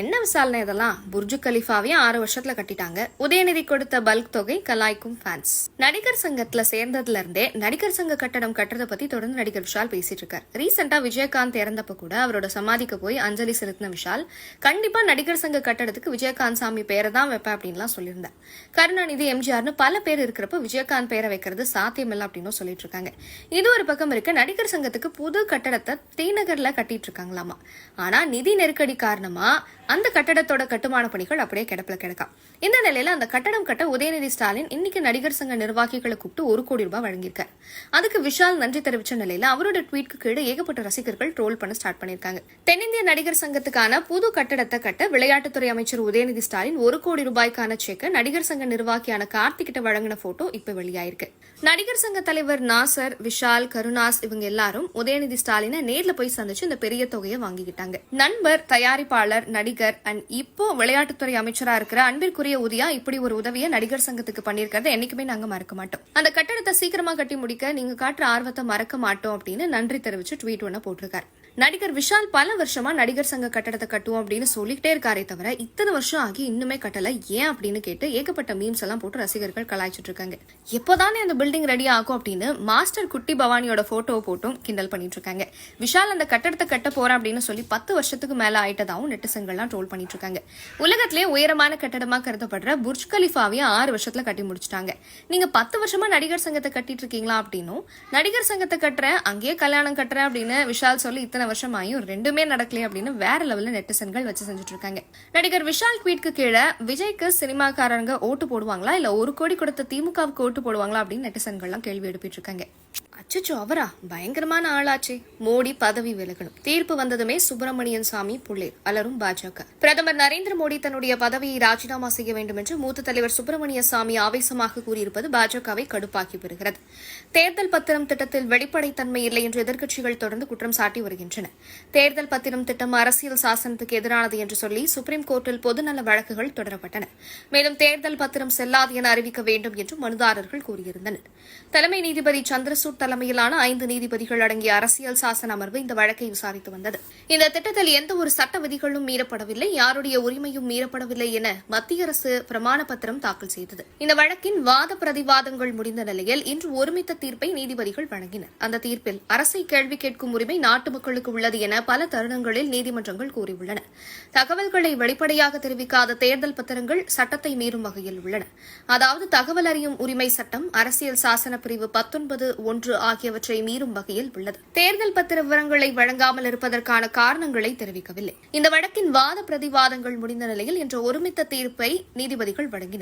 என்ன விசாலனை இதெல்லாம்? புர்ஜு கலிஃபாவையும் ஆறு வருஷத்துல கட்டிட்டாங்க. உதயநிதி கொடுத்த பல்க் தொகை கலாய்க்கும் ஃபேன்ஸ் நடிகர் சங்கத்துல சேர்ந்ததுல இருந்தே நடிகர் சங்க கட்டடம் கட்டுறத பத்தி தொடர்ந்து நடிகர் விஷால் பேசிட்டு இருக்காரு. ரீசெண்டா விஜயகாந்த் இறந்தப்ப கூட அவரோட சமாதிக்கு போய் அஞ்சலி செலுத்தின விஷால் கண்டிப்பா நடிகர் சங்க கட்டடத்துக்கு விஜயகாந்த் சாமி பேரை தான் வைப்பேன் அப்படின்லாம் சொல்லியிருந்தார். கருணாநிதி எம்ஜிஆர்னு பல பேர் இருக்கிறப்ப விஜயகாந்த் பேரை வைக்கிறது சாத்தியமில்லை அப்படின்னு சொல்லிட்டு இருக்காங்க. இது ஒரு பக்கம் இருக்கு நடிகர் சங்கத்துக்கு புது கட்டடத்தை தீநகர்ல கட்டிட்டு இருக்காங்களாமா? ஆனா நிதி நெருக்கடி காரணமா அந்த கட்டடத்தோட கட்டுமான பணிகள் அப்படியே கிடப்பில் கிடக்காம். இந்த நிலையில அந்த கட்டடம் கட்ட உதயநிதி ஸ்டாலின் இன்னைக்கு நடிகர் சங்க நிர்வாகிகளை கூப்பிட்டு ஒரு கோடி ரூபாய் வழங்கியிருக்காரு. அதுக்கு விஷால் நன்றி தெரிவிச்ச நிலையில அவரோட ட்வீட்க்கு கீழே ஏகப்பட்ட ரசிகர்கள் ட்ரோல் பண்ண ஸ்டார்ட் பண்ணிருக்காங்க தென்னிந்திய நடிகர் சங்கத்துக்கான புது கட்டடத்தை கட்ட விளையாட்டுத்துறை அமைச்சர் உதயநிதி ஸ்டாலின் ஒரு கோடி ரூபாய்க்கான செக்கை நடிகர் சங்க நிர்வாகியான கார்த்திக் கிட்ட வழங்கின போட்டோ இப்ப வெளியாயிருக்கு. நடிகர் சங்க தலைவர் நாசர் விஷால் கருணாஸ் இவங்க எல்லாரும் உதயநிதி ஸ்டாலினை நேர்ல போய் சந்திச்சு இந்த பெரிய தொகையை வாங்கிக்கிட்டாங்க. நண்பர் தயாரிப்பாளர் நடிகர் அண்ட் இப்போ விளையாட்டுத்துறை அமைச்சரா இருக்கிற அன்பிற்குரிய உதயா இப்படி ஒரு உதவியை நடிகர் சங்கத்துக்கு பண்ணிருக்கிறத என்னைக்குமே நாங்க மறக்க மாட்டோம். அந்த கட்டடத்தை சீக்கிரமா கட்டி முடிக்க நீங்க காட்டுற ஆர்வத்தை மறக்க மாட்டோம் அப்படின்னு நன்றி தெரிவிச்சு ட்வீட் ஒன்னு போட்டிருக்காரு. நடிகர் விஷால் பல வருஷமா நடிகர் சங்க கட்டடத்தை கட்டுவோம் அப்படின்னு சொல்லிக்கிட்டே இருக்காரே தவிர இத்தனை வருஷம் ஆகி இன்னுமே கட்டல. ஏன் அப்படின்னு கேட்டு ஏகப்பட்ட மீம்ஸ் எல்லாம் போட்டு ரசிகர்கள் கலாய்ச்சிட்டு இருக்காங்க. எப்போதானே அந்த பில்டிங் ரெடி ஆகும் அப்படின்னு மாஸ்டர் குட்டி பவானியோட போட்டோவை போட்டும் கிண்டல் பண்ணிட்டு இருக்காங்க. விஷால் அந்த கட்டடத்தை கட்ட போறேன் அப்படின்னு சொல்லி பத்து வருஷத்துக்கு மேல ஆயிட்டதாவும் நெட்டிசன்கள்லாம் ட்ரோல் பண்ணிட்டு இருக்காங்க. உலகத்திலே உயரமான கட்டடமா கருதப்படுற புர்ஜ் கலிஃபாவையும் ஆறு வருஷத்துல கட்டி முடிச்சிட்டாங்க. நீங்க பத்து வருஷமா நடிகர் சங்கத்தை கட்டிட்டு இருக்கீங்களா அப்படின்னும் நடிகர் சங்கத்தை கட்டுறேன் அங்கேயே கல்யாணம் கட்டுறேன் அப்படின்னு விஷால் சொல்லி இத்தனை வருஷம் ஆகியும் ரெண்டுமே நடக்கல அப்படின்னு வேற லெவல்ல நெட்டிசன்கள் வச்சு செஞ்சுட்டு இருக்காங்க நடிகர் விஷால் ட்வீட்க்கு கீழே விஜய்க்கு சினிமாக்காரங்க ஓட்டு போடுவாங்களா? இல்ல ஒரு கோடி கொடுத்த திமுகவுக்கு ஓட்டு போடுவாங்களா? அப்படின்னு நெட்டிசன்கள்லாம் கேள்வி எழுப்பிட்டு இருக்காங்க அச்சச்சோ அவரா? பயங்கரமான ஆளாச்சே. மோடி பதவி விலகணும். தீர்ப்பு வந்ததுமே சுப்பிரமணியன் சாமி புள்ளேர் அலரும் பாஜக. பிரதமர் நரேந்திர மோடி தன்னுடைய பதவியை ராஜினாமா செய்ய வேண்டும் என்று மூத்த தலைவர் சுப்பிரமணிய சாமி ஆவேசமாக கூறியிருப்பது பாஜகவை கடுப்பாக்கி வருகிறது. தேர்தல் பத்திரம் திட்டத்தில் வெளிப்படைத்தன்மை இல்லை என்று எதிர்க்கட்சிகள் தொடர்ந்து குற்றம் சாட்டி வருகின்றன. தேர்தல் பத்திரம் திட்டம் அரசியல் சாசனத்துக்கு எதிரானது என்று சொல்லி சுப்ரீம் கோர்ட்டில் பொதுநல வழக்குகள் தொடரப்பட்டன. மேலும் தேர்தல் பத்திரம் செல்லாது என அறிவிக்க வேண்டும் என்று மனுதாரர்கள் கூறியிருந்தனர். தலைமை நீதிபதி சந்திரசூட் தலைமையிலான ஐந்து நீதிபதிகள் அடங்கிய அரசியல் சாசன அமர்வு இந்த வழக்கை விசாரித்து வந்தது. இந்த திட்டத்தில் எந்த ஒரு சட்ட விதிகளும் மீறப்படவில்லை யாருடைய உரிமையும் மீறப்படவில்லை என மத்திய அரசு பிரமாண பத்திரம் தாக்கல் செய்தது. இந்த வழக்கின் வாத பிரதிவாதங்கள் முடிந்த நிலையில் இன்று ஒருமித்த தீர்ப்பை நீதிபதிகள் வழங்கினர். அந்த தீர்ப்பில் அரசை கேள்வி கேட்கும் உரிமை நாட்டு மக்களுக்கு உள்ளது என பல தருணங்களில் நீதிமன்றங்கள் கூறியுள்ளன. தகவல்களை வெளிப்படையாக தெரிவிக்காத தேர்தல் பத்திரங்கள் சட்டத்தை மீறும் வகையில் உள்ளன. அதாவது தகவல் அறியும் உரிமை சட்டம் அரசியல் சாசன பிரிவு பத்தொன்பது ஒன்று ஆகியவற்றை மீறும் வகையில் உள்ளது. தேர்தல் பத்திர விவரங்களை வழங்காமல் இருப்பதற்கான காரணங்களை தெரிவிக்கவில்லை. இந்த வழக்கின் வாத பிரதிவாதங்கள் முடிந்த நிலையில் இன்று ஒருமித்த தீர்ப்பை நீதிபதிகள் வழங்கினர்.